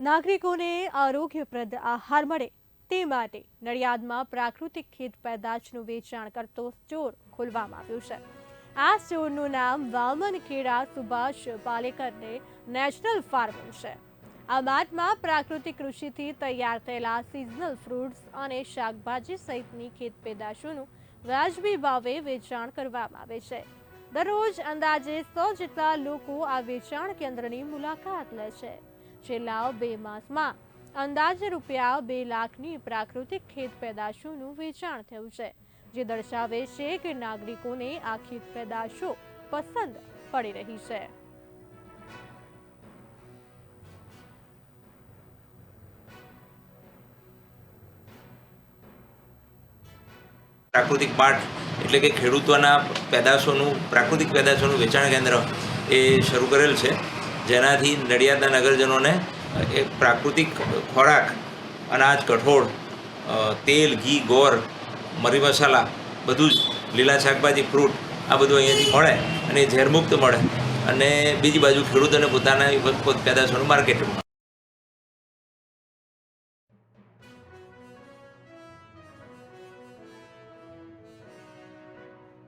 નાગરિકોને આરોગ્યપ્રદ આહાર મળે તે માટે નડિયાદમાં પ્રાકૃતિક ખેત પેદાશનું વેચાણ કરતો સ્ટોર ખોલવામાં આવ્યો છે. આ સ્ટોરનું નામ વામન ખેડા સુભાષ પાલેકરને નેશનલ ફાર્મિંગ છે. આ માર્ટમાં પ્રાકૃતિક કૃષિથી તૈયાર થયેલા સિઝનલ ફ્રૂટ્સ અને શાકભાજી સહિતની ખેત પેદાશોનું વાજબી ભાવે વેચાણ કરવામાં આવે છે. દરરોજ અંદાજે સો જેટલા લોકો આ વેચાણ કેન્દ્રની મુલાકાત લે છે. છેલ્લા બે માસમાં અંદાજે રૂપિયા બે લાખની પ્રાકૃતિક ખેત પેદાશોનું વેચાણ થયું છે, જે દર્શાવે છે કે નાગરિકોને આ ખેત પેદાશો પસંદ પડી રહી છે. પ્રાકૃતિક પાઠ એટલે કે ખેડૂતોના પેદાશોનું, પ્રાકૃતિક પેદાશોનું વેચાણ કેન્દ્ર એ શરૂ કરેલ છે. જેનાથી નડિયાદના નગરજનોને એ પ્રાકૃતિક ખોરાક, અનાજ, કઠોળ તેલ, ઘી ગોળ મરી મસાલા, બધું જ, લીલા શાકભાજી, ફ્રૂટ, આ બધું અહીંયાથી મળે અને ઝેરમુક્ત મળે. અને બીજી બાજુ ખેડૂતોને પોતાના પેદાશોનું માર્કેટ